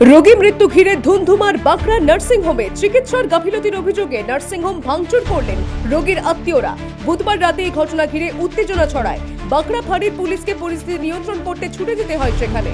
রোগী মৃত্যু ঘিরে ধুমধুমার বাঁকড়া নার্সিংহোমে চিকিৎসার গাফিলতির অভিযোগে নার্সিংহোম ভাঙচুর করলেন রোগীর আত্মীয়রা। বুধবার রাতে এই ঘটনা ঘিরে উত্তেজনা ছড়ায়। বাঁকড়া ফাঁড়ির পুলিশকে পরিস্থিতি নিয়ন্ত্রণ করতে ছুটে যেতে হয় সেখানে।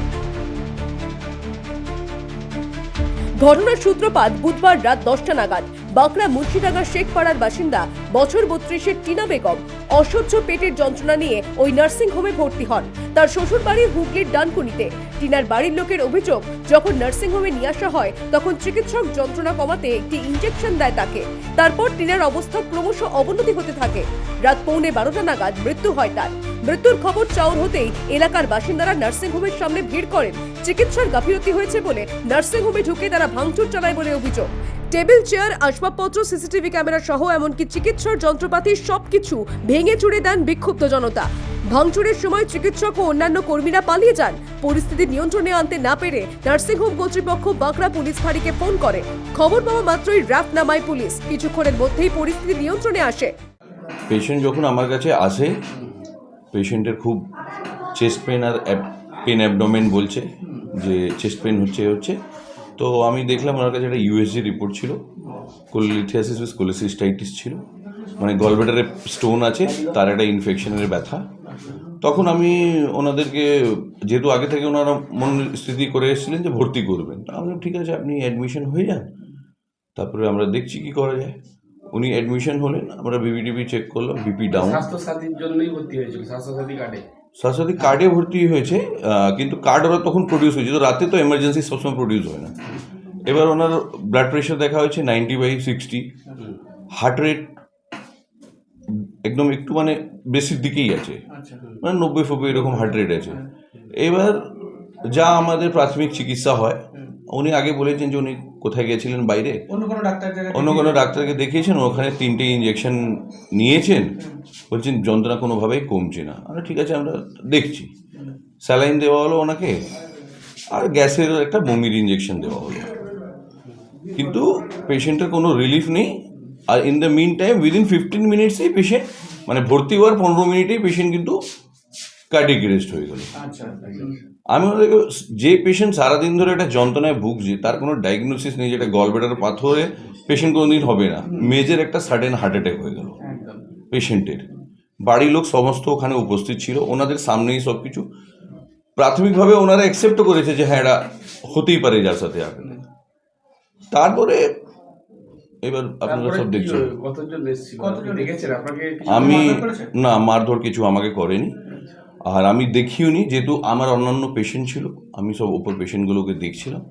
ঘটনার সূত্রপাত বুধবার রাত দশটা নাগাদ। বাঁকড়া মুন্সিডাঙ্গা শেখপাড়ার বাসিন্দা বছর বত্রিশের টিনা বেগম অসহ্য পেটের যন্ত্রণা নিয়ে ওই নার্সিং হোমে ভর্তি হন। তার শ্বশুর বাড়ি হুগলির ডানকুনিতে। টিনার বাড়ির লোকের অভিযোগ, যখন নার্সিং হোমে নিয়ে আসা হয়, তখন চিকিৎসক যন্ত্রণা কমাতে একটি ইঞ্জেকশন দেয় তাকে। তারপর টিনার অবস্থা ক্রমশ অবনতি হতে থাকে। রাত পৌনে বারোটা নাগাদ মৃত্যু হয় তার। মৃত্যুর খবর চাউর হতেই এলাকার বাসিন্দারা নার্সিং হোমের সামনে ভিড় করেন চিকিৎসার গাফিলতি হয়েছে বলে নার্সিং হোমে ঢুকে তারা ভাঙচুর চালায় বলে অভিযোগ। টেবিল, চেয়ার, আসবাবপত্র, সিসিটিভি ক্যামেরা সহ এমনকি চিকিৎসার যন্ত্রপাতি সবকিছু ভেঙে চুড়ে দেন বিক্ষুব্ধ জনতা। ভাঙচুরের সময় চিকিৎসক ও অন্যান্য কর্মীরা পালিয়ে যান। পরিস্থিতি নিয়ন্ত্রণে আনতে না পেরে নার্সিংহোম কর্তৃপক্ষ বাঁকড়া পুলিশ ফাঁড়িকে ফোন করে। খবর পাওয়া মাত্রই র্যাফ নামায় পুলিশ। কিছুক্ষণের মধ্যেই পরিস্থিতি নিয়ন্ত্রণে আসে। পেশেন্ট যখন আমার কাছে আসে পেশেন্টের খুব চেস্ট পেন আর পেন অ্যাবডোমেন বলছে, যে চেস্ট পেন হচ্ছে হচ্ছে। তো আমি দেখলাম ওনার কাছে একটা ইউএসজি রিপোর্ট ছিল, কোলিথিয়াসিস উইথ কোলিসিস্টাইটিস ছিল। মানে গলবেটারে স্টোন আছে, তার একটা ইনফেকশনের ব্যথা। তখন আমি ওনাদেরকে, যেহেতু আগে থেকে ওনারা মন স্থিতি করে এসেছিলেন যে ভর্তি করবেন, তা আমি ঠিক আছে, আপনি অ্যাডমিশন হয়ে যান। তারপরে আমরা দেখছি কি করা যায়। উনি অ্যাডমিশন হলেন, আমরা বিবিটিভি চেক করলাম, বিপি ডাউন স্বাস্থ্য সাথীর জন্যই ভর্তি হয়েছিল স্বাস্থ্য সাথী কার্ডে সরস্বতী কার্ডে ভর্তি হয়েছে কিন্তু কার্ড ওরা তখন প্রডিউস হয়েছে। তো রাতে তো এমার্জেন্সি সবসময় প্রডিউস হয় না। এবার ওনার ব্লাড প্রেশার দেখা হয়েছে ninety by sixty heart rate একদম একটু মানে বেশির দিকেই আছে। মানে নব্বই ফব্বই এরকম হার্ট রেট আছে। এবার যা আমাদের প্রাথমিক চিকিৎসা হয় উনি আগে বলেছেন যে উনি কোথায় গেছিলেন বাইরে। অন্য কোনো ডাক্তার অন্য কোনো ডাক্তারকে দেখিয়েছেন ওখানে তিনটে ইঞ্জেকশন নিয়েছেন। বলছেন যন্ত্রণা কোনোভাবেই কমছে না। আমরা ঠিক আছে আমরা দেখছি। স্যালাইন দেওয়া হলো ওনাকে আর গ্যাসের একটা বমির ইঞ্জেকশন দেওয়া হলো। কিন্তু পেশেন্টের কোনো রিলিফ নেই। আর in the meantime within fifteen মিনিটসেই patient মানে ভর্তি হওয়ার পনেরো মিনিটেই পেশেন্ট কিন্তু কার্ডিক রেস্ট হয়ে গেল। আচ্ছা আমি ওদেরকে যে পেশেন্ট সারাদিন ধরে একটা যন্ত্রণায় ভুগছে তার কোনো ডায়াগনোসিস নেই যেটা গলবেটার পাথরে পেশেন্ট কোনোদিন হবে না। মেজর একটা সাডেন হার্ট অ্যাটাক হয়ে গেল পেশেন্টের বাড়ির লোক সমস্ত ওখানে উপস্থিত ছিল ওনাদের সামনেই সব কিছু প্রাথমিকভাবে ওনারা অ্যাকসেপ্টও করেছে যে হ্যাঁ এটা হতেই পারে যার সাথে আগে তারপরে এবার আপনারা সব দেখছেন। আপনি আমি না মারধর কিছু আমাকে করেনি। আর আমি দেখিও নি যেহেতু আমার অন্যান্য পেশেন্ট ছিল আমি সব ওপর পেশেন্টগুলোকে দেখছিলাম।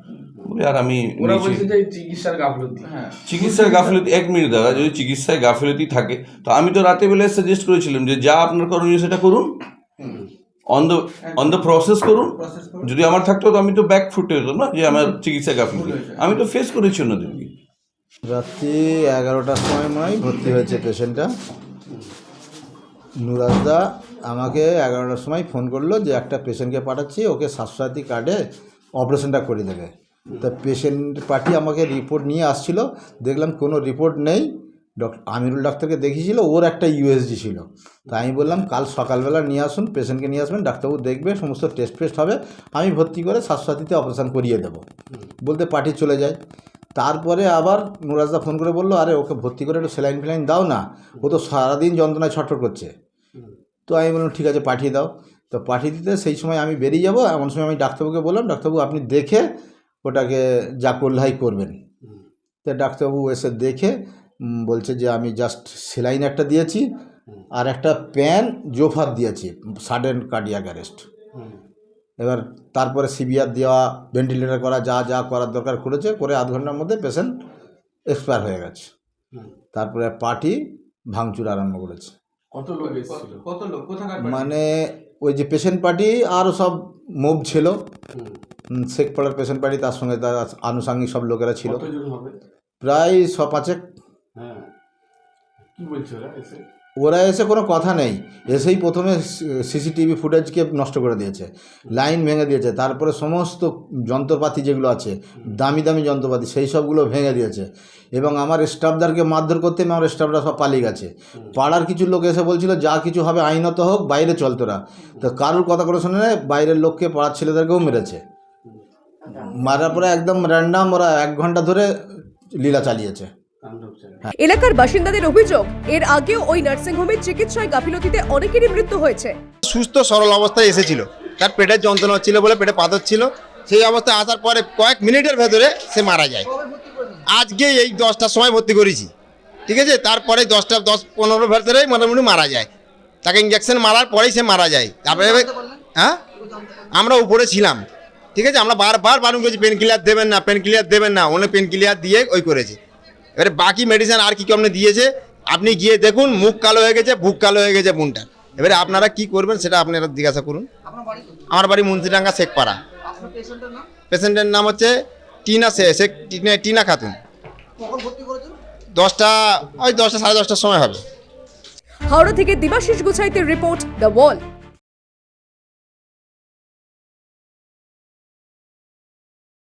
বলে আর আমি চিকিৎসার গাফলতি। হ্যাঁ। গাফিলতি এক মিনিট দাদা যদি চিকিৎসায় গাফিলতি থাকে তো আমি তো রাতে বেলায় সাজেস্ট করেছিলাম যে যা আপনার করণীয় সেটা করুন। On the on the process করুন। যদি আমার থাকতো তো আমি তো ব্যাক ফুটে হতো না যে আমার চিকিৎসা গাফিলতি। আমি তো ফেস করেছি ওনাদেরকে। রাত্রি এগারোটার সময় নয় ভর্তি হয়েছে পেশেন্টটা নুরাজদা আমাকে এগারোটার সময় ফোন করল যে একটা পেশেন্টকে পাঠাচ্ছি ওকে স্বাস্থ্যসাথী কার্ডে অপারেশনটা করে দেবে। তা পেশেন্ট পার্টি আমাকে রিপোর্ট নিয়ে আসছিল দেখলাম কোনো রিপোর্ট নেই। ডক্টর আমিরুল ডাক্তারকে দেখিয়েছিল ওর একটা ইউএসজি ছিল। তা আমি বললাম কাল সকালবেলা নিয়ে আসুন পেশেন্টকে নিয়ে আসবেন ডাক্তারবাবু দেখবে সমস্ত টেস্ট ফেস্ট হবে আমি ভর্তি করে স্বাস্থ্যসাথীতে অপারেশন করিয়ে দেবো। বলতে পার্টি চলে যায়। তারপরে আবার নুরাজদা ফোন করে বলল আরে ওকে ভর্তি করে একটু স্যালাইন ফ্যালাইন দাও না। ও তো সারাদিন যন্ত্রণায় ছটফট করছে। তো আমি বললাম ঠিক আছে পাঠিয়ে দাও। তো পাঠিয়ে দিতে সেই সময় আমি বেরিয়ে যাব। এমন সময় আমি ডাক্তারবাবুকে বললাম ডাক্তারবাবু আপনি দেখে ওটাকে যা করলাই করবেন তো ডাক্তারবাবু এসে দেখে বলছে যে আমি জাস্ট সেলাইন একটা দিয়েছি আর একটা প্যান জোফার দিয়েছি সাডেন কার্ডিয়াক অ্যারেস্ট। এবার তারপরে সিবিআর দেওয়া ভেন্টিলেটর করা যা যা করার দরকার করেছে করে আধ ঘণ্টার মধ্যে পেশেন্ট এক্সপায়ার হয়ে গেছে। তারপরে পার্টি ভাঙচুর আরম্ভ করেছে। কত লোক কত লোক? কোথাকার মানে ওই যে পেশেন্ট পার্টি আরও সব মুভ ছিল। শেখ পাড়ার শেখপাড়ার পেশেন্ট পার্টি তার সঙ্গে তার আনুষাঙ্গিক সব লোকেরা ছিল। প্রায় সব পাঁচেক। হ্যাঁ। কি বলছে ওরা এসে? ওরা এসে কোনো কথা নেই। এসেই প্রথমে সিসিটিভি ফুটেজকে নষ্ট করে দিয়েছে, লাইন ভেঙে দিয়েছে, তারপরে সমস্ত যন্ত্রপাতি যেগুলো আছে, দামি দামি যন্ত্রপাতি, সেই সবগুলো ভেঙে দিয়েছে। এবং আমার স্টাফদারকে মারধর করতে আমার স্টাফরা সব পালিয়ে গেছে। পাড়ার কিছু লোক এসে বলছিল, যা কিছু হবে আইনত হোক, বাইরে চলতোরা তো কারোর কথা করে শুনে বাইরের লোককে, পাড়ার ছেলেদেরকেও মেরেছে। মারার পরে একদম র্যান্ডাম ওরা এক ঘণ্টা ধরে লীলা চালিয়েছে। এলাকার বাসিন্দাদের অভিযোগ, এর আগেও ওই নার্সিংহোমের চিকিৎসায় গাফিলতিতে অনেকেরই মৃত্যু হয়েছে। সুস্থ, সরল অবস্থায় এসেছিল। তার পেটের যন্ত্রণা হচ্ছিল বলে পেটে পাথর ছিল। সেই অবস্থায় আসার পরে কয়েক মিনিটের ভেতরে সে মারা যায়। আজকে এই দশটার সময় ভর্তি করেছি। ঠিক আছে? তারপরে দশটা, দশ পনেরো ভেতরেই মোটামুটি মারা যায়। তাকে ইঞ্জেকশন মারার পরেই সে মারা যায়। তারপরে হ্যাঁ? আমরা উপরে ছিলাম। ঠিক আছে? আমরা বারবার বারণ করেছি পেন ক্লিয়ার দেবেন না পেন ক্লিয়ার দেবেন না। উনি পেন ক্লিয়ার দিয়ে ওই করেছে। এবারে বাকি মেডিসিন আর কি কি আপনি দিয়েছে? আপনি গিয়ে দেখুন মুখ কালো হয়ে গেছে বুক কালো হয়ে গেছে বোনটার এবারে আপনারা কি করবেন সেটা আপনারা জিজ্ঞাসা করুন। আমার বাড়ি মুন্সিডাঙ্গা শেখপাড়া। পেশেন্টের নাম? হচ্ছে টিনা সে শেখ টিনা টিনা খাতুন। দশটা ওই দশটা সাড়ে দশটার সময় হবে। হাওড়া থেকে দিবাশিস গুছাইতের রিপোর্ট দ্য ওয়াল।